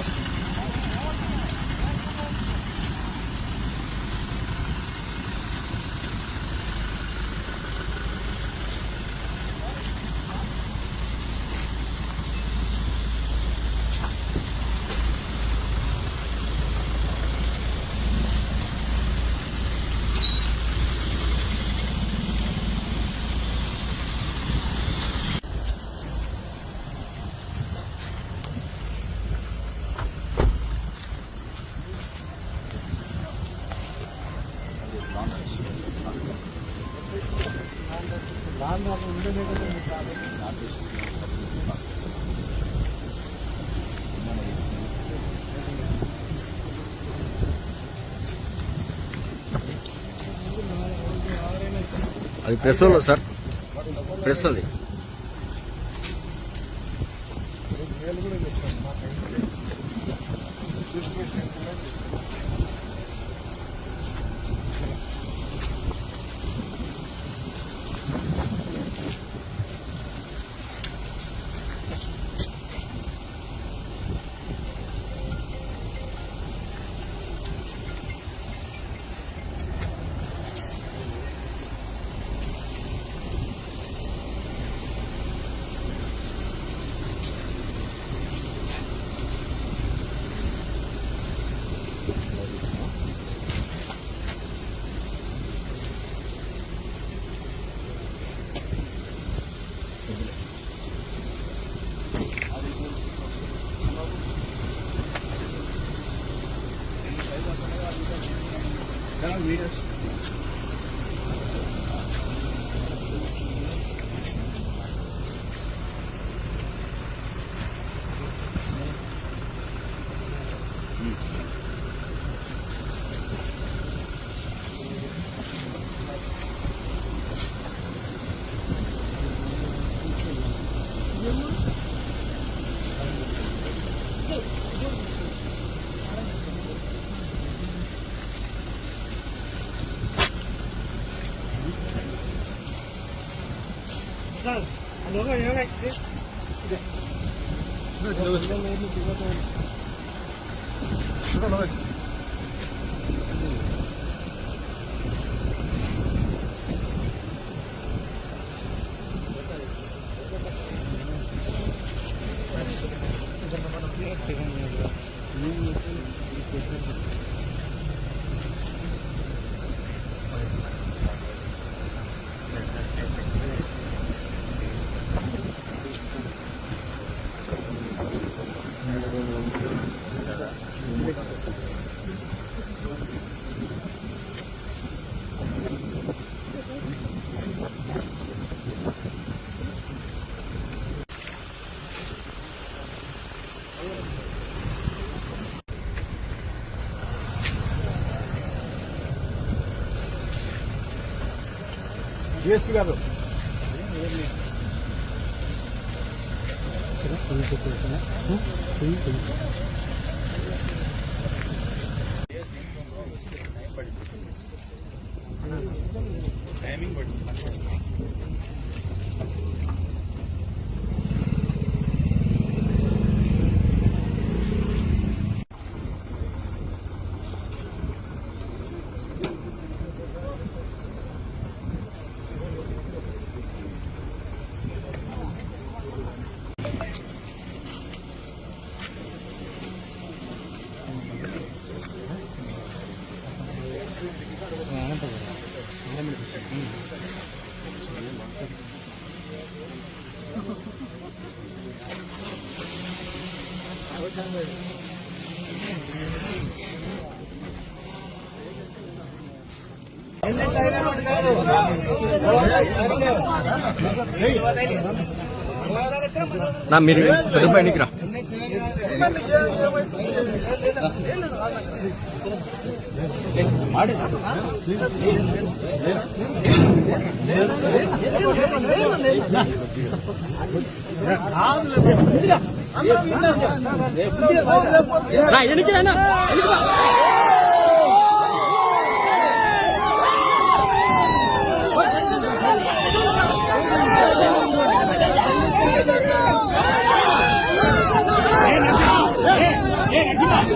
Gracias. అది press sir. Press అది. 長い長い。長い。Thank you. DSP గారు నా మీరు పెద్ద పైనకి రా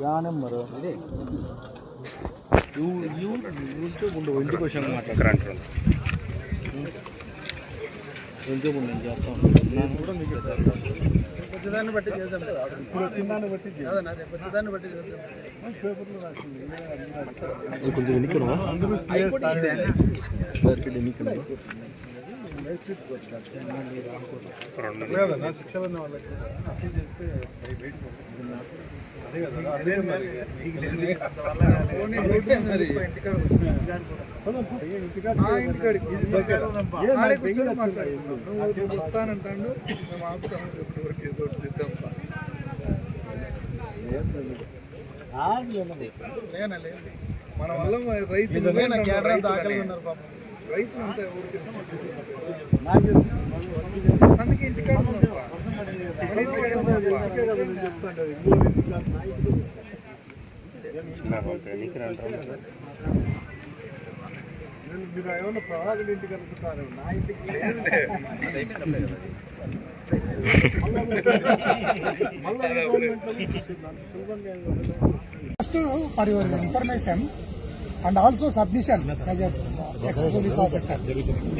యా నెంబర్ ఇదే ఉండు ఇంటికి వచ్చాను మాట్లాడుతున్నాను ఇంటికి ఉండు నేను చేస్తాను నేను కూడా మీకు వచ్చేదాన్ని బట్టి చేద్దాం ఇప్పుడు వచ్చిందాన్ని బట్టి చేద్దాం వచ్చేదాన్ని బట్టి చేద్దాం పేపర్లో రాసింది కొంచెం ఎన్నికను లేదన్నా శిక్షలు ఉన్న వాళ్ళకి అప్లై చేస్తే అదే కదా అదే మరి వస్తానంటాడు మేము ఆపుతాము ఏదో చేద్దాం మన వల్ల రైతు దాఖలు ఉన్నారు పాపం. రైతులు అంతా తెలుసు. అందుకే ఇంటికాడ ఉన్నాం. మన ఇంటికాడ ఉన్నాం. అందుకే కదా నేను చెప్తాను కదా, ఇంట్లో ఇంటికాడ నా ఇంటికి నేను మీరు ఏమన్నా ప్రవాదులు ఇంటికి అనుకుంటారు నా ఇంటికి First, for your information and also submission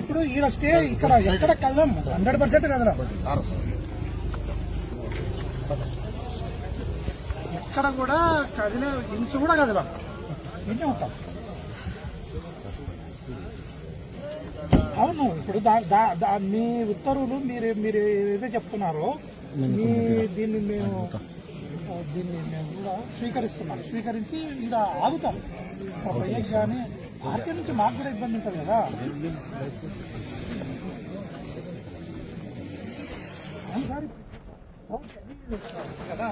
ఇప్పుడు ఈడ స్టే ఇక్కడ ఎక్కడ కదలం హండ్రెడ్ పర్సెంట్ కదలం ఎక్కడ కూడా కదిలే ఇంచు కూడా వింటే ఉంటాం అవును ఇప్పుడు మీ ఉత్తర్వులు మీరు మీరు ఏదైతే చెప్తున్నారో మీ దీన్ని మేము దీన్ని మేము కూడా స్వీకరిస్తున్నాం. స్వీకరించి ఇక్కడ ఆగుతాం. ఒక కానీ పార్టీ నుంచి మాకు కూడా ఇబ్బంది ఉంటుంది కదా. కదా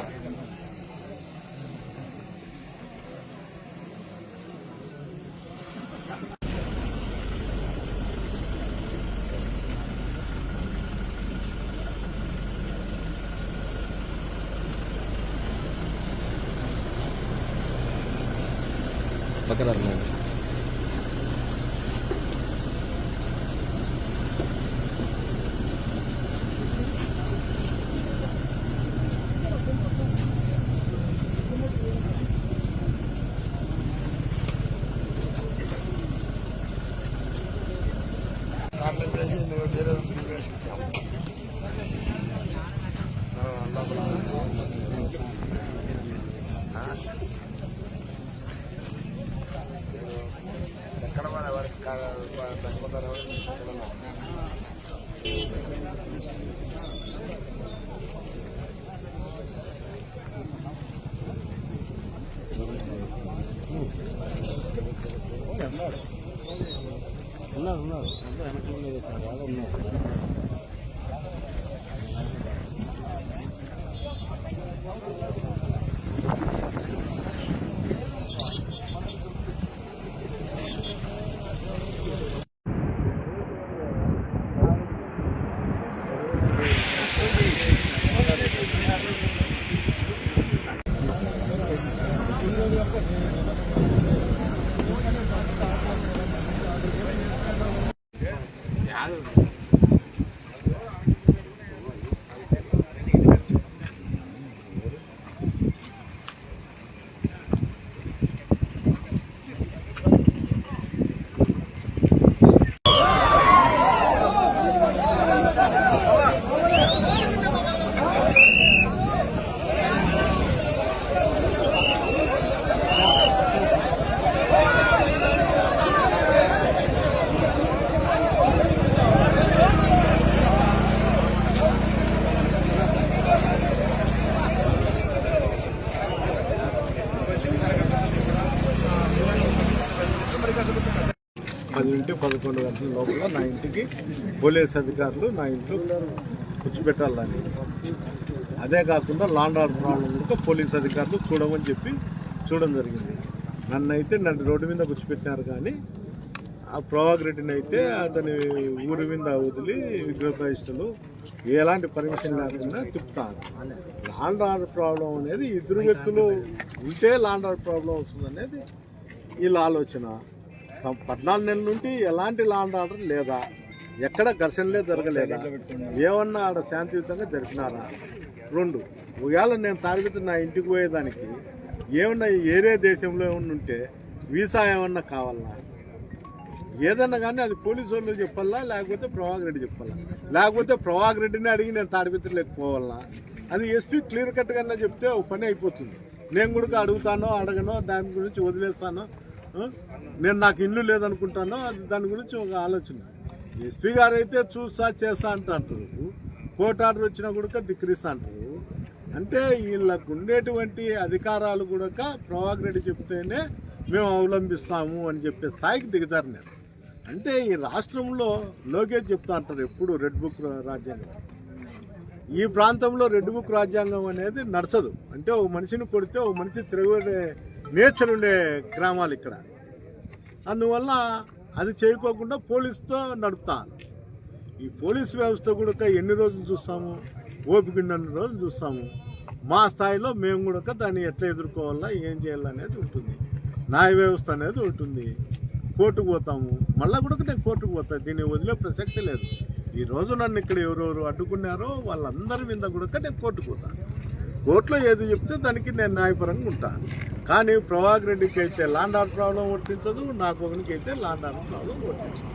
పదకొండు గంటల లోపల నా ఇంటికి పోలీస్ అధికారులు నా ఇంట్లో కూర్చోబెట్టాలని. అదే కాకుండా లాండ్ ఆర్డర్ ప్రాబ్లం కూడా పోలీస్ అధికారులు చూడమని చెప్పి చూడడం జరిగింది. నన్ను అయితే నన్ను రోడ్డు మీద కూర్చోబెట్టినారు కానీ ఆ ప్రభాకర్ రెడ్డిని అయితే అతని ఊరి మీద వదిలి విగ్రహప్రతిష్టలు ఎలాంటి పర్మిషన్ లేకుండా తిప్పుతారు. లాండ్ ఆర్డర్ ప్రాబ్లం అనేది ఇద్దరు వ్యక్తులు ఉంటే లాండ్ ఆర్డర్ ప్రాబ్లం వస్తుంది అనేది వీళ్ళ ఆలోచన. పద్నాలుగు నెలల నుండి ఎలాంటి లాండ్ ఆర్డర్ లేదా? ఎక్కడ ఘర్షణలే జరగలేదా? ఏమన్నా ఆడ శాంతియుతంగా జరిపినారా? రెండు ఒకవేళ నేను తాడిపితే నా ఇంటికి పోయేదానికి ఏమన్నా ఏరే దేశంలో ఏమన్నా ఉంటే వీసా ఏమన్నా కావాలా? ఏదన్నా కానీ అది పోలీసు వాళ్ళు చెప్పాలా? లేకపోతే ప్రభాకర్ రెడ్డి చెప్పాలా? లేకపోతే ప్రభాకర్ రెడ్డిని అడిగి నేను తాడిపిత్రలేకపోవాలా అది ఎస్పీ క్లియర్ కట్గా చెప్తే ఒక పని అయిపోతుంది. నేను కూడా అడుగుతానో అడగనో దాని గురించి వదిలేస్తానో నేను నాకు ఇల్లు లేదనుకుంటాను అది దాని గురించి ఒక ఆలోచన. ఎస్పీ గారు అయితే చూస్తా చేస్తా అంటారు. కోర్టు ఆర్డర్ వచ్చినా కూడా ధిక్కరిస్తా అంటారు. అంటే వీళ్ళకు ఉండేటువంటి అధికారాలు కూడా ప్రభాకర్ రెడ్డి చెప్తేనే మేము అవలంబిస్తాము అని చెప్పే స్థాయికి దిగుతారు నేను అంటే ఈ రాష్ట్రంలో లోకేష్ చెప్తా అంటారు ఎప్పుడు రెడ్ బుక్ రాజ్యాంగం. ఈ ప్రాంతంలో రెడ్ బుక్ రాజ్యాంగం అనేది నడచదు అంటే ఒక మనిషిని కొడితే ఒక మనిషి తిరగడే నేచర్ ఉండే గ్రామాలు ఇక్కడ. అందువల్ల అది చేయకోకుండా పోలీసుతో నడుపుతాను ఈ పోలీస్ వ్యవస్థ కూడా ఎన్ని రోజులు చూస్తాము? ఓపిక ఉన్నన్ని రోజులు చూస్తాము. మా స్థాయిలో మేము కూడా దాన్ని ఎట్లా ఎదుర్కోవాలా ఏం చేయాలనేది ఉంటుంది. న్యాయ వ్యవస్థ అనేది ఉంటుంది. కోర్టుకు పోతాము. మళ్ళీ కూడా నేను కోర్టుకు పోతా దీన్ని వదిలే ప్రసక్తి లేదు. ఈరోజు నన్ను ఇక్కడ ఎవరెవరు అడ్డుకున్నారో వాళ్ళందరి మీద కూడా నేను కోర్టుకు పోతాను కోర్టులో ఏది చెప్తే దానికి నేను న్యాయపరంగా ఉంటాను కానీ ప్రభాకర్ రెడ్డికి అయితే లాండ్ ఆర్డర్ ప్రాబ్లం వర్తించదు నాకు ఒకరికి అయితే లాండ్ ఆర్డర్ ప్రాబ్లం వర్తించదు.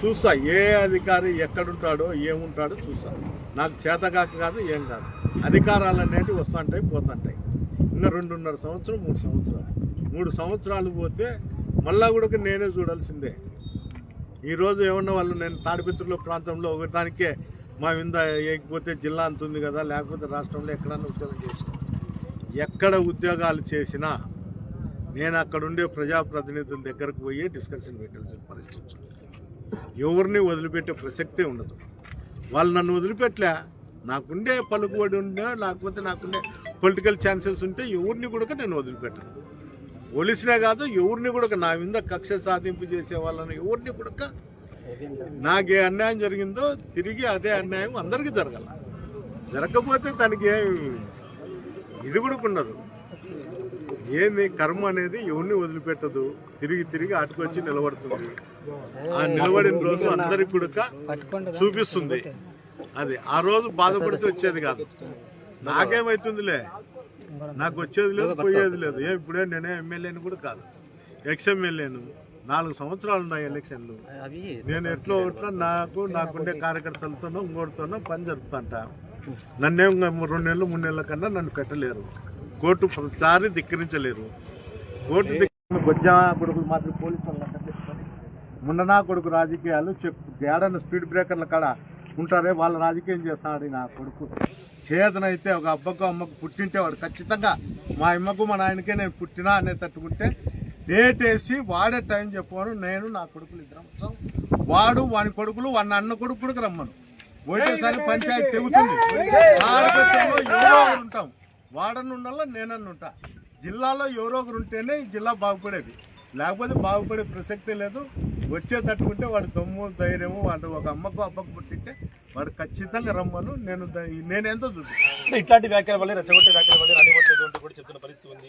చూస్తా ఏ అధికారి ఎక్కడుంటాడో ఏముంటాడో చూస్తా. నాకు చేతగాక కాదు ఏం కాదు. అధికారాలు అనేటివి వస్తుంటాయి పోతుంటాయి. ఇంకా రెండున్నర సంవత్సరం మూడు సంవత్సరాలు. మూడు సంవత్సరాలు పోతే మళ్ళా కూడా నేనే చూడాల్సిందే. ఈరోజు ఏమన్నా వాళ్ళు నేను తాడిపిత్రుల ప్రాంతంలో ఒకదానికే మా వింద వేయకపోతే జిల్లా అంత ఉంది కదా లేకపోతే రాష్ట్రంలో ఎక్కడన్నా ఉద్యోగం చేసిన. ఎక్కడ ఉద్యోగాలు చేసినా నేను అక్కడుండే ప్రజాప్రతినిధుల దగ్గరకు పోయి డిస్కషన్ పెట్టాల్సిన పరిస్థితి ఎవరిని వదిలిపెట్టే ప్రసక్తే ఉండదు. వాళ్ళు నన్ను వదిలిపెట్టలే. నాకుండే పలుకుబడి ఉండే లేకపోతే నాకుండే పొలిటికల్ ఛాన్సెస్ ఉంటే ఎవరిని కూడా నేను వదిలిపెట్టను. ఒలిసినే కాదు ఎవరిని కూడా నా మీద కక్ష సాధింపు చేసే వాళ్ళని ఎవరిని కూడా నాకే అన్యాయం జరిగిందో తిరిగి అదే అన్యాయం అందరికీ జరగాల. జరగకపోతే తనకి ఇది కూడా ఉండదు. ఏంది కర్మ అనేది ఎవరిని వదిలిపెట్టదు. తిరిగి తిరిగి అటుకొచ్చి నిలబడుతుంది. ఆ నిలబడిన రోజు అందరికి కూడా చూపిస్తుంది. అది ఆ రోజు బాధపడితే వచ్చేది కాదు. నాకేమైతుందిలే? నాకు వచ్చేది లేదు పోయేది లేదు. ఏ ఇప్పుడే నేనే ఎమ్మెల్యేని కూడా కాదు. ఎక్స్ ఎమ్మెల్యేను. నాలుగు సంవత్సరాలు ఉన్నాయి ఎలక్షన్లు. నేను ఎట్లో ఎట్లా నాకు నాకుండే కార్యకర్తలతోనో ఇంకోటితోనో పని జరుపుతుంటా నన్నేం రెండు నెలలు మూడు నెలల కన్నా నన్ను పెట్టలేరు కోర్టు ప్రతిసారి ధిక్కరించలేరు. కోర్టు గొజ్జా కొడుకులు మాత్రం పోలీసులు ముండనా కొడుకు రాజకీయాలు చెప్ ఏడన్న స్పీడ్ బ్రేకర్ల కాడ ఉంటారే వాళ్ళ రాజకీయం చేస్తాడు నా కొడుకు. చేతనైతే ఒక అబ్బకు అమ్మకు పుట్టింటే వాడు ఖచ్చితంగా మా అమ్మకు మా నాయనకే నేను పుట్టినా అనే తట్టుకుంటే డేట్ వేసి వాడే టైం చెప్పాను నేను నా కొడుకులు ఇద్దరం వస్తాం. వాడు వాని కొడుకులు వాడి అన్న కొడుకుడికి రమ్మను. ఒకటేసారి పంచాయతీ తెగుతుంది ఆడపత్రంలో ఎవరో ఒకరు ఉంటాం. వాడని ఉండాలో నేనన్ను ఉంటా. జిల్లాలో ఎవరో ఒకరు ఉంటేనే ఈ జిల్లా బాగుపడేది. లేకపోతే బాగుపడే ప్రసక్తే లేదు. వచ్చే తట్టుకుంటే వాడు దమ్ము ధైర్యము వాడు ఒక అమ్మకు అబ్బకు పుట్టింటే వాడు ఖచ్చితంగా రమ్మను. నేను నేనేంతో చూపిస్తాను ఇట్లాంటి వ్యాఖ్యల వల్ల రెచ్చగొట్టే వ్యాఖ్యల వల్ల రానివ్వట్లేదు అంటూ కూడా చెప్తున్న పరిస్థితి ఉంది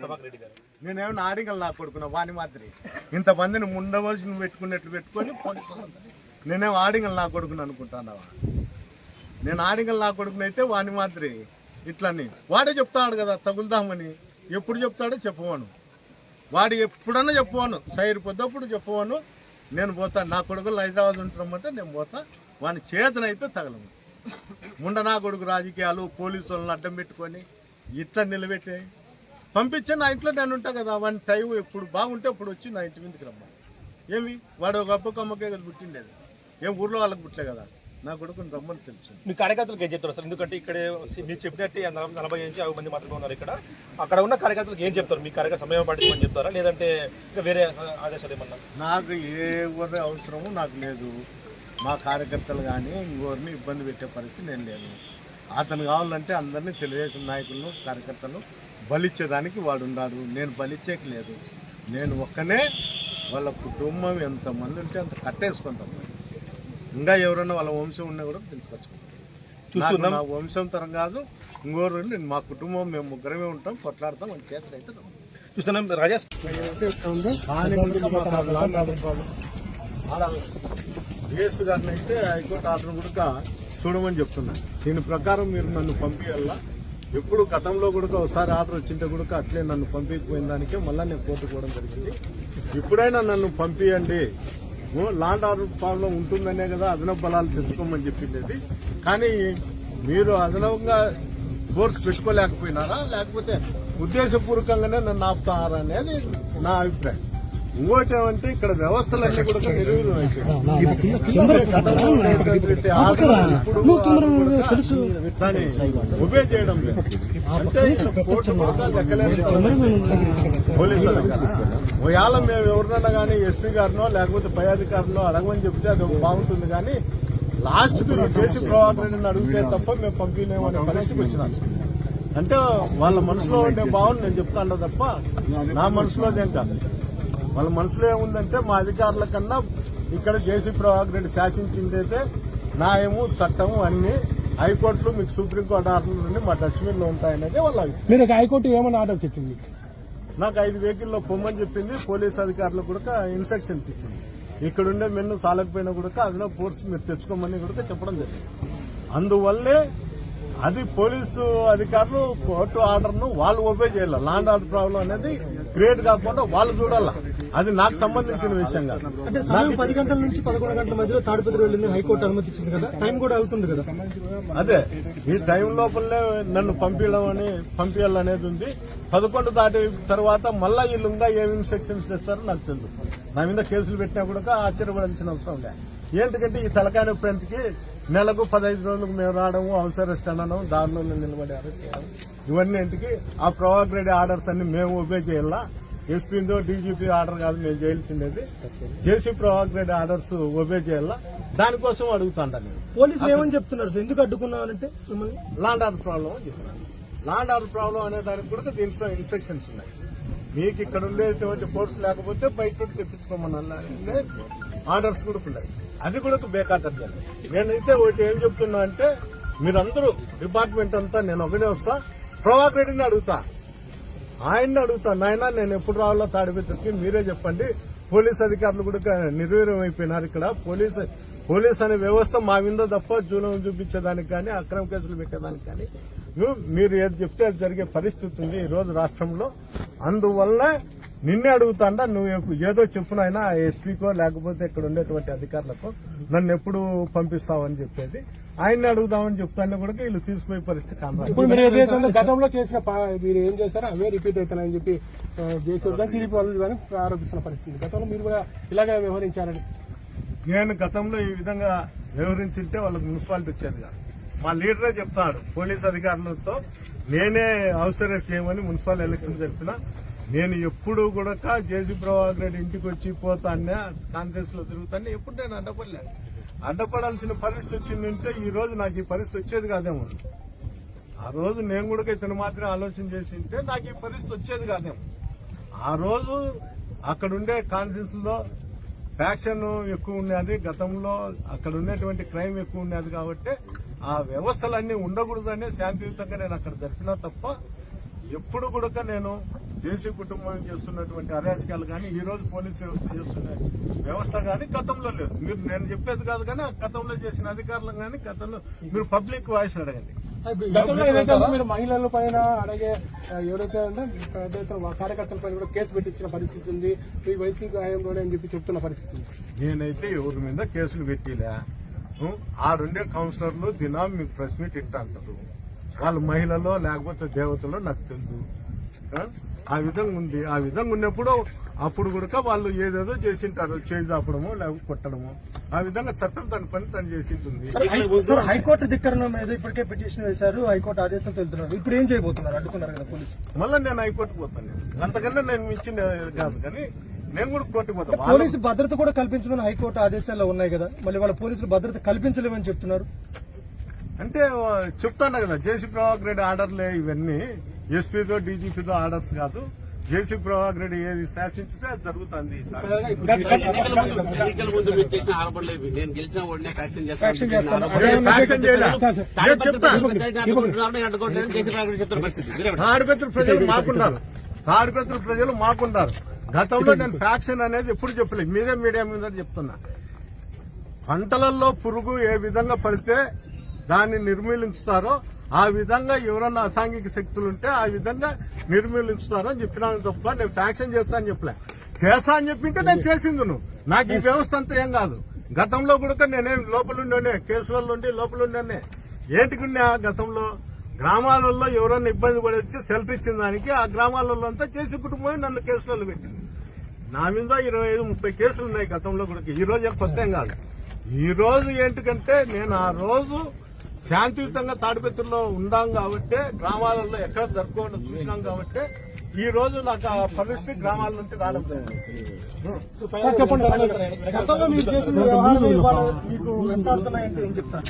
ప్రభాకర్ రెడ్డి గారు. నేనేమన్నా ఆడిగలు నా కొడుకున్నా వాని మాదిరి. ఇంతమందిని ముండవలసి పెట్టుకున్నట్లు పెట్టుకొని పోలీసులు అందరినీ. నేనేం ఆడిగలు నా కొడుకుని అనుకుంటానావా? నేను ఆడిగలు నా కొడుకునైతే వాని మాదిరి ఇట్లని. వాడే చెప్తాడు కదా తగులుదామని. ఎప్పుడు చెప్తాడో చెప్పవాను. వాడు ఎప్పుడన్నా చెప్పవాను. సైరు పొద్దప్పుడు చెప్పవాను. నేను పోతాను నా కొడుకులు హైదరాబాద్ ఉంటున్నామంటే నేను పోతా. వాని చేతనైతే తగలము. ముండ నా కొడుకు రాజకీయాలు పోలీసు వాళ్ళని అడ్డం పెట్టుకొని ఇట్లా నిలబెట్టే. పంపించే నా ఇంట్లో నేను ఉంటా కదా వాని టైం ఎప్పుడు బాగుంటే అప్పుడు వచ్చి నా ఇంటి మీదకి రమ్మా ఏమి? వాడు ఒక అబ్బకు అమ్మకే కదా పుట్టిండేది. ఏం ఊర్లో వాళ్ళకి పుట్టలే కదా. నా కొడుకుని రమ్మని తెలిసింది మీ కార్యకర్తలకు ఏం చెప్తారు సార్? ఎందుకంటే ఇక్కడ మీరు చెప్పినట్టు నలభై- నుంచి యాభై మంది మాత్రమే ఉన్నారు ఇక్కడ. అక్కడ ఉన్న కార్యకర్తలకు ఏం చెప్తారు? మీ కార్యకర్త సమయం పట్టించమని చెప్తారా? లేదంటే ఇంకా వేరే ఆదేశాలు ఏమన్నా? నాకు ఏ ఎవరి అవసరము నాకు లేదు. మా కార్యకర్తలు కానీ ఇంకోరిని ఇబ్బంది పెట్టే పరిస్థితి నేను లేను అతను కావాలంటే అందరినీ తెలుగుదేశం నాయకులను కార్యకర్తలను బలిచ్చేదానికి వాడు ఉన్నాడు నేను బలిచ్చేకి లేదు. నేను ఒక్కనే వాళ్ళ కుటుంబం ఎంతమంది ఉంటే అంత కట్టేసుకుంటాం. ఇంకా ఎవరైనా వాళ్ళ వంశం ఉన్నా కూడా తెలుసుకొచ్చుకుంటాం. చూస్తున్నాం. నా వంశం తరం కాదు ఇంకోరు నేను మా కుటుంబం మేము ముగ్గురమే ఉంటాం కొట్లాడతాం మన చేతులు అయితే. చూస్తున్నాం. రాజా డిఎస్పీ గారిని అయితే హైకోర్టు ఆర్డర్ కూడా చూడమని చెప్తున్నా. దీని ప్రకారం మీరు నన్ను పంపించాలా ఎప్పుడు గతంలో కూడా ఒకసారి ఆర్డర్ వచ్చింటే కూడా అట్లే నన్ను పంపించకపోయిన దానికే మళ్ళీ నేను కోర్టు పోవడం జరిగింది. ఇప్పుడైనా నన్ను పంపించండి లాండ్ ఆర్డర్ ప్రాబ్లం ఉంటుందనే కదా అదనపు బలాలు తెచ్చుకోమని చెప్పింది కానీ మీరు అదనంగా ఫోర్స్ పెట్టుకోలేకపోయినారా? లేకపోతే ఉద్దేశపూర్వకంగానే నన్ను ఆపుతారా అనేది నా అభిప్రాయం. ఇంకోటి ఏమంటే ఇక్కడ కూడా నిర్వీర్యం ఆర్డర్ దాన్ని obey చేయడం లేదు. అంటే ఇక్కడ కోర్టు కూడా లెక్కలేదు పోలీసు అధికారులు ఒకవేళ మేము ఎవరినన్నా కానీ ఎస్పీ గారినో లేకపోతే పై అధికారులను అడగమని చెప్తే అది బాగుంటుంది కానీ లాస్ట్ మీరు చేసి ప్రభాకర్ రెడ్డిని అడిగితే తప్ప మేము పంపిణీ అనే పరిస్థితికి వచ్చినాం. అంటే వాళ్ళ మనసులో ఉండే భావన నేను చెప్తాను తప్ప నా మనసులో ఏం కాదు. వాళ్ళ మనసులో ఏముందంటే మా అధికారుల కన్నా ఇక్కడ జేసీ ప్రభాకర్ రెడ్డి శాసించిందైతే న్యాయము చట్టము అన్ని హైకోర్టులు మీకు సుప్రీంకోర్టు ఆర్డర్లు నుండి మా డస్ట్బిన్లో ఉంటాయనేది వాళ్ళ. మీరు హైకోర్టు ఏమైనా ఆర్డర్స్ ఇచ్చింది? నాకు ఐదు వెహికల్లో పొమ్మని చెప్పింది పోలీస్ అధికారులు కూడా ఇన్స్ట్రక్షన్స్ ఇచ్చింది. ఇక్కడుండే మెన్ను సాలకపోయినా కూడా అదిలో ఫోర్స్ మీరు తెచ్చుకోమని కూడా చెప్పడం జరిగింది. అందువల్లే అది పోలీసు అధికారులు కోర్టు ఆర్డర్ను వాళ్ళు ఒబే చేయాలి. లాండ్ ఆర్డర్ ప్రాబ్లం అనేది క్రియేట్ కాకుండా వాళ్ళు చూడాల. అది నాకు సంబంధించిన విషయం కాదు అంటే పది గంటల నుంచి పదకొండు గంటల మధ్యలో తాడిపత్రి వెళ్ళింది హైకోర్టు అనుమతించింది కదా టైం కూడా అవుతుంది కదా? అదే ఈ టైం లోపలనే నన్ను పంపించడం అని పంపించాలనేది ఉంది. పదకొండు దాటి తర్వాత మళ్ళా వీళ్ళు ఇంకా ఏం ఇన్స్ట్రక్షన్స్ తెచ్చారో నాకు తెలుసు. నా మీద కేసులు పెట్టినా కూడా ఆశ్చర్యపడాల్సిన అవసరం లే ఏంటంటే ఈ తలకాయ నొప్పికి నెలకు పదహైదు రోజులకు మేము రావడము అరెస్ట్ అనడం దారిలో నిలబడి అరెస్ట్ చేయడం ఇవన్నీ ఇంటికి ఆ ప్రభాకర్ రెడ్డి ఆర్డర్స్ అన్ని మేము ఒబే చేయాలా? ఎస్పీందో డీజీపీ ఆర్డర్ కాదు మేము చేయాల్సిండేది జేసీ ప్రభాకర్ రెడ్డి ఆర్డర్స్ ఒబే చేయాలా? దానికోసం అడుగుతాంట నేను. పోలీసులు ఏమని చెప్తున్నారు సార్? ఎందుకు అడ్డుకున్నారంటే మిమ్మల్ని? లాండ్ ఆర్డర్ ప్రాబ్లం అని చెప్తున్నాను లాండ్ ఆర్డర్ ప్రాబ్లం అనే దానికి కూడా దీంట్లో ఇన్స్ట్రక్షన్స్ ఉన్నాయి. మీకు ఇక్కడ ఉండేటువంటి ఫోర్స్ లేకపోతే బయట నుండి తెప్పించుకోమని ఆర్డర్స్ కూడా ఉన్నాయి. అది కూడా బేఖాతర్యం నేనైతే ఒకటి ఏం చెప్తున్నా అంటే మీరందరూ డిపార్ట్మెంట్ అంతా నేను ఒకటే వస్తా ప్రభాకర్ రెడ్డిని అడుగుతా. ఆయన్ని అడుగుతాను నాయన నేను ఎప్పుడు రావాలో తాడిపెత్తకి మీరే చెప్పండి. పోలీస్ అధికారులు కూడా నిర్వీర్యం అయిపోయినారు ఇక్కడ. పోలీస్ పోలీస్ అనే వ్యవస్థ మా మీద తప్ప జూలం చూపించేదానికి కానీ అక్రమ కేసులు పెట్టేదానికి కానీ మీరు ఏది చెప్తే అది జరిగే పరిస్థితి ఉంది ఈ రోజు రాష్ట్రంలో. అందువల్ల నిన్నే అడుగుతాండా నువ్వు ఏదో చెప్పునైనా ఎస్పీకో లేకపోతే ఇక్కడ ఉండేటువంటి అధికారులకు నన్ను ఎప్పుడు పంపిస్తావని చెప్పేది. ఆయన్ని అడుగుదామని చెప్తాను కూడా వీళ్ళు తీసుకుపోయే పరిస్థితి ఇప్పుడు మీరు ఏదైతే గతంలో చేసిన మీరు ఏం చేశారో అవే రిపీట్ అవుతున్నాయని చెప్పి టీడీపీ వాళ్ళు కానీ ఆరోపిస్తున్న పరిస్థితి. గతంలో మీరు కూడా ఇలాగే వ్యవహరించారని. నేను గతంలో ఈ విధంగా వివరించింటే వాళ్ళకి మున్సిపాలిటీ వచ్చేది కాదు. మా లీడరే చెప్తాడు పోలీస్ అధికారులతో నేనే అవసరం చేయమని మున్సిపల్ ఎలక్షన్ జరిపిన నేను ఎప్పుడు కూడా జేసీ ప్రభాకర్ రెడ్డి ఇంటికి వచ్చి పోతానే కాంగ్రెస్లో తిరుగుతానే ఎప్పుడు నేను అడ్డపడలే. అడ్డపడాల్సిన పరిస్థితి వచ్చిందంటే ఈ రోజు నాకు ఈ పరిస్థితి వచ్చేది కాదేమో. ఆ రోజు నేను కూడా ఇతను మాత్రం ఆలోచన చేసి ఉంటే నాకు ఈ పరిస్థితి వచ్చేది కాదేమో. ఆ రోజు అక్కడ ఉండే కాన్ఫరెన్స్లో ఫ్యాక్షన్ ఎక్కువ ఉన్నది గతంలో అక్కడ ఉన్నటువంటి క్రైమ్ ఎక్కువ ఉన్నది కాబట్టి ఆ వ్యవస్థలన్నీ ఉండకూడదనే శాంతియుతంగా నేను అక్కడ జరిపినా తప్ప ఎప్పుడు కూడా నేను దేశీయ కుటుంబం చేస్తున్నటువంటి అరాచకాలు కానీ ఈ రోజు పోలీస్ వ్యవస్థ చేస్తున్న వ్యవస్థ కానీ గతంలో లేదు. మీరు నేను చెప్పేది కాదు కానీ ఆ గతంలో చేసిన అధికారులు కానీ గతంలో మీరు పబ్లిక్ వాయిస్ అడగండి. గతంలో ఏదైతే ఉందో మీరు మహిళల పైన అలాగే ఆ, ఎవరైతే ఉందో పెద్ద ఎత్తున కార్యకర్తల పైన కూడా కేసు పెట్టించిన పరిస్థితి ఉంది. ఈ వైసీపీ హయాంలోనే అని చెప్పి చెప్తున్న పరిస్థితి ఉంది. నేనైతే ఎవరి మీద కేసులు పెట్టిలే? ఉం? ఆడుండే కౌన్సిలర్లు దినా మీకు ప్రెస్ మీట్ ఇట్టా అంటారు వాళ్ళు మహిళలో లేకపోతే దేవతలో నాకు తెలుసు ఆ? విధంగా ఉంది. ఆ విధంగా ఉన్నప్పుడు అప్పుడు కూడా వాళ్ళు ఏదేదో చేసింటారు. చేయి చాపడము లేకపోతే కొట్టడము. ఆ విధంగా చట్టం తన పని తను చేసింటుంది. హైకోర్టు ధిక్కరణ మీద ఇప్పటికే పిటిషన్ వేశారు. హైకోర్టు ఆదేశంతో వెళ్తున్నారు. ఇప్పుడు ఏం చేయబోతున్నారు? అడ్డుకున్నారు కదా పోలీసు. మళ్ళీ నేను హైకోర్టుకు పోతాను. నేను. అంతకన్నా నేను ఇచ్చిన కాదు కానీ నేను కూడా కోర్టుకు పోతాను వాళ్ళ- పోలీసు భద్రత కూడా కల్పించమని హైకోర్టు ఆదేశాల్లో ఉన్నాయి కదా. మళ్ళీ వాళ్ళ పోలీసులు భద్రత కల్పించలేమని చెప్తున్నారు. అంటే చెప్తాను కదా. జేసీ ప్రభాకర్ రెడ్డి ఆర్డర్లే ఇవన్నీ. ఎస్పీతో డీజీపీతో ఆర్డర్స్ కాదు. జేసీ ప్రభాకర్ రెడ్డి ఏది శాసించితే అది జరుగుతుంది. ఎన్నికల ముందు మీరు చేసిన ఆరోపణలు. నేను గెలిచిన వాడినే ఫ్యాక్షన్ చేస్తాను. తాడిపత్రి ప్రజలు మాకున్నారు తాడిపత్రి ప్రజలు మాకున్నారు గతంలో నేను ఫ్యాక్షన్ అనేది ఎప్పుడు చెప్పలేదు. మీరే మీడియా మీద చెప్తున్నా. పంటలలో పురుగు ఏ విధంగా పడితే దాన్ని నిర్మూలించుతారో ఆ విధంగా ఎవరన్నా అసాంఘిక శక్తులు ఉంటే ఆ విధంగా నిర్మూలించుతారని చెప్పినాను తప్ప నేను ఫ్యాక్షన్ చేస్తా అని చెప్పలే. చేస్తా అని చెప్పింటే నేను చేసింది నువ్వు నాకు ఈ వ్యవస్థ అంతా ఏం కాదు. గతంలో కూడా నేనేం లోపలుండే కేసులలో ఉండి లోపలుండే ఏంటికున్నా గతంలో? గ్రామాలలో ఎవరన్నా ఇబ్బంది పడి వచ్చి సెల్టర్ ఇచ్చిన దానికి ఆ గ్రామాలలో అంతా చేసి కుటుంబం నన్ను కేసులలో పెట్టింది. నా మీద ఇరవై ఐదు ముప్పై కేసులు ఉన్నాయి గతంలో కూడా. ఈ రోజు కొత్త ఏం కాదు. ఈ రోజు ఏంటికంటే నేను ఆ రోజు శాంతియుతంగా తాడిపెత్తుల్లో ఉండాం కాబట్టి గ్రామాలలో ఎక్కడ జరుపుకోవడం చూసినాం కాబట్టి ఈ రోజు నాకు ఆ పరిస్థితి గ్రామాల నుండి రావడం గతంలో మీరు చేసిన వ్యవహారాలు ఇవాళ మీకు వెంటాడుతున్నాయంటే ఏం చెప్తారు?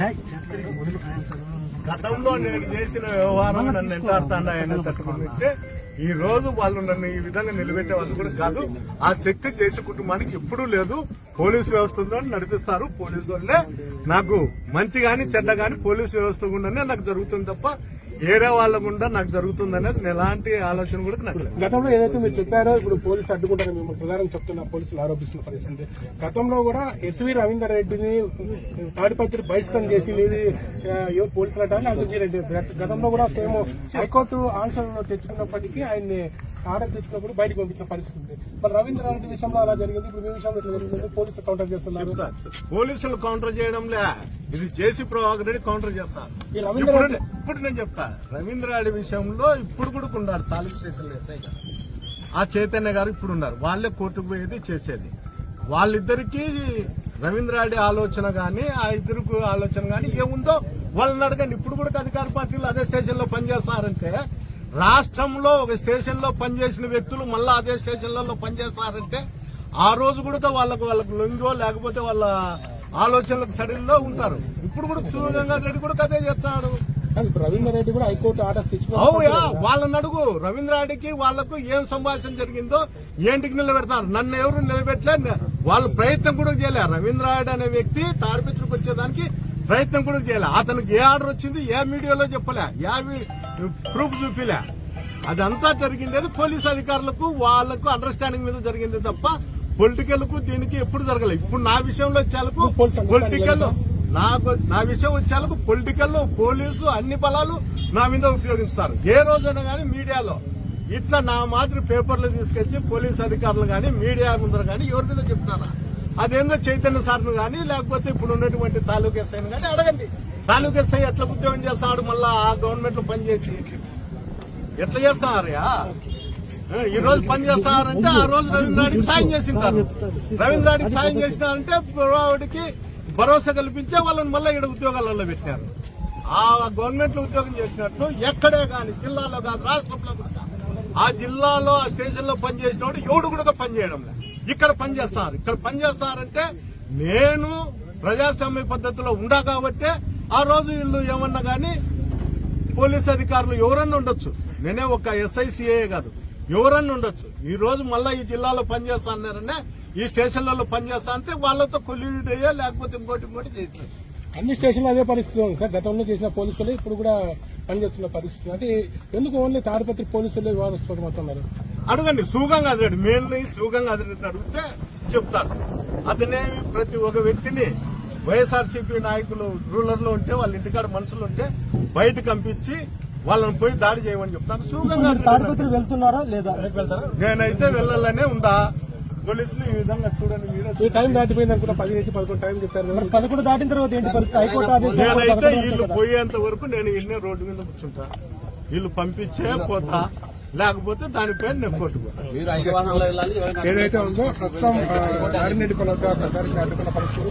గతంలో నేను చేసిన వ్యవహారం నన్ను ఎంటాడుతున్నాయని తట్టుకుంటే ఈ రోజు వాళ్ళు నన్ను ఈ విధంగా నిలబెట్టే వాళ్ళు కూడా కాదు ఆ శక్తి చేసే కుటుంబానికి ఎప్పుడూ లేదు. పోలీసు వ్యవస్థ ఉందని నడిపిస్తారు. పోలీసు వాళ్ళే నాకు మంచి గాని చెడ్డ గాని పోలీసు వ్యవస్థ గుండానే నాకు జరుగుతుంది తప్ప ఏరే వాళ్ళ గుండా నాకు జరుగుతుంది అనేది నేను ఎలాంటి ఆలోచన కూడా నాకు లేదు. గతంలో ఏదైతే మీరు చెప్పారో ఇప్పుడు పోలీసులు అడ్డుకుంటారని మిమ్మల్ని ప్రధానం చెప్తున్న పోలీసులు ఆరోపిస్తున్న పరిస్థితి. గతంలో కూడా ఎస్వి రవీందర్ రెడ్డిని తాడిపత్రి బహిష్కరణ చేసి మీది పోలీసులు అంటారు అది మీరెడ్డి గతంలో కూడా సేమ్ హైకోర్టు ఆన్సర్లో తెచ్చుకున్నప్పటికీ ఆయన్ని ఆర్డర్ తెచ్చుకున్నప్పుడు బయటకు పంపించిన పరిస్థితి ఉంది. మరి రవీంద్ర రెడ్డి విషయంలో అలా జరిగింది. ఇప్పుడు మీ విషయంలో ఇట్లా జరిగింది పోలీసులు కౌంటర్ చేస్తున్నారు. పోలీసులు కౌంటర్ చేయడంలే. ఇది జేసీ ప్రభాకర్ రెడ్డి కౌంటర్ చేస్తారు ఇప్పుడు నేను చెప్తా. రవీంద్రాడి విషయంలో ఇప్పుడు కూడా ఉన్నారు. తాలూకు స్టేషన్ ఎస్ఐ ఆ చైతన్య గారు ఇప్పుడు ఉన్నారు. వాళ్ళే కోర్టుకు పోయేది చేసేది. వాళ్ళిద్దరికి రవీంద్రాడి ఆలోచన గాని ఆ ఇద్దరికి ఆలోచన గాని ఏముందో వాళ్ళని అడగండి. ఇప్పుడు కూడా అధికార పార్టీలు అదే స్టేషన్లో పనిచేస్తారంటే రాష్ట్రంలో ఒక స్టేషన్లో పనిచేసిన వ్యక్తులు మళ్ళా అదే స్టేషన్లలో పనిచేస్తారంటే ఆ రోజు కూడా వాళ్ళకు వాళ్ళకు లొంగో లేకపోతే వాళ్ళ ఆలోచనలకు సడిల్లో ఉంటారు. ఇప్పుడు కూడా సూర్యగంగా రెడ్డి కూడా అదే చేస్తాడు. రవీందర్ రెడ్డి కూడా హైకోర్టు ఆర్డర్ అవుయా వాళ్ళని అడుగు. రవీంద్రాడికి వాళ్ళకు ఏం సంభాషణ జరిగిందో ఏంటికి నిలబెడతారు? నన్ను ఎవరు నిలబెట్టలే వాళ్ళు ప్రయత్నం కూడా చేయలే. రవీంద్రాడు అనే వ్యక్తి తాడిపిత్రకు వచ్చేదానికి ప్రయత్నం కూడా చేయలే. అతనికి ఏ ఆర్డర్ వచ్చింది? ఏ మీడియాలో చెప్పలే. ఏ ప్రూఫ్ చూపిలే. అదంతా జరిగిండేది పోలీస్ అధికారులకు వాళ్ళకు అండర్స్టాండింగ్ మీద జరిగింది తప్ప పొలిటికల్కు దీనికి ఎప్పుడు జరగలేదు ఇప్పుడు నా విషయంలో వచ్చేలకు పొలిటికల్ నాకు నా విషయం వచ్చేలకు పొలిటికల్ పోలీసు అన్ని బలాలు నా మీద ఉపయోగిస్తారు. ఏ రోజైనా గానీ మీడియాలో ఇట్లా నా మాదిరి పేపర్లు తీసుకొచ్చి పోలీస్ అధికారులు గాని మీడియా ముందర గాని ఎవరి మీద చెప్తారా అదేందో చైతన్య సార్ను గాని లేకపోతే ఇప్పుడు ఉన్నటువంటి తాలూకు ఎస్ఐని గాని అడగండి. తాలూకు ఎస్ఐ ఎట్లా ఉద్యోగం చేస్తాడు? మళ్ళా ఆ గవర్నమెంట్లో పనిచేసి ఎట్లా చేస్తారయ్యా ఈ రోజు పని చేస్తారంటే ఆ రోజు రవీంద్రాడికి సాయం చేసింటారు. రవీంద్రాడికి సాయం చేసినారంటే వాడికి భరోసా కల్పించే వాళ్ళని మళ్ళీ ఇక్కడ ఉద్యోగాలలో పెట్టినారు. ఆ గవర్నమెంట్లో ఉద్యోగం చేసినట్లు ఎక్కడే కానీ జిల్లాలో కాదు రాష్ట్రంలో ఆ జిల్లాలో ఆ స్టేషన్లో పనిచేసినోడు ఎవడు కూడా పనిచేయడం లేదు. ఇక్కడ పనిచేస్తారు. ఇక్కడ పనిచేస్తారంటే నేను ప్రజాస్వామ్య పద్ధతిలో ఉండా కాబట్టే ఆ రోజు వీళ్ళు ఏమన్నా గాని పోలీస్ అధికారులు ఎవరన్నా ఉండొచ్చు. నేనే ఒక ఎస్ఐసిఏ కాదు. ఎవరన్నా ఉండొచ్చు. ఈ రోజు మళ్ళా ఈ జిల్లాలో పనిచేస్తా అన్నారనే ఈ స్టేషన్లలో పనిచేస్తా అంటే వాళ్ళతో కొల్యూడ్ అయ్యా లేకపోతే ఇంకోటి ఇంకోటి చేస్తారు. అన్ని స్టేషన్లో అదే పరిస్థితి ఉంది సార్. గతంలో చేసిన పోలీసులు ఇప్పుడు కూడా పనిచేస్తున్న పరిస్థితి. అంటే ఎందుకు ఓన్లీ తాడిపత్రి పోలీసులు వివాదిస్తున్నారు అడగండి సుగంగా అదిరెడ్డి మెయిన్లీ సుగంగా అదిరెడ్డి అడిగితే చెప్తారు. అతనేమి ప్రతి ఒక్క వ్యక్తిని వైఎస్ఆర్సీపీ నాయకులు రూరల్లో ఉంటే వాళ్ళ ఇంటికాడ మనుషులు ఉంటే బయటకు పంపించి వాళ్ళని పోయి దాడి చేయమని చెప్తాను తాడిపత్రి వెళ్తున్నారా లేదా? నేనైతే వెళ్ళాలనే ఉందా పోలీసులు ఈ విధంగా చూడండి మీరే టైం దాటిపోయింది పది నుంచి పదకొండు టైం. మరి పదకొండు దాటిన తర్వాత ఏంటి పరిస్థితి? హైకోర్టు నేనైతే వీళ్ళు. పోయేంత వరకు నేను ఇన్నే రోడ్డు మీద కూర్చుంటా. వీళ్ళు పంపించే పోతా. లేకపోతే దానిపైన నేను ఎవరైనా ఏదైతే ఉందో ప్రస్తుతం కొలత అడ్డుకున్న పరిస్థితి.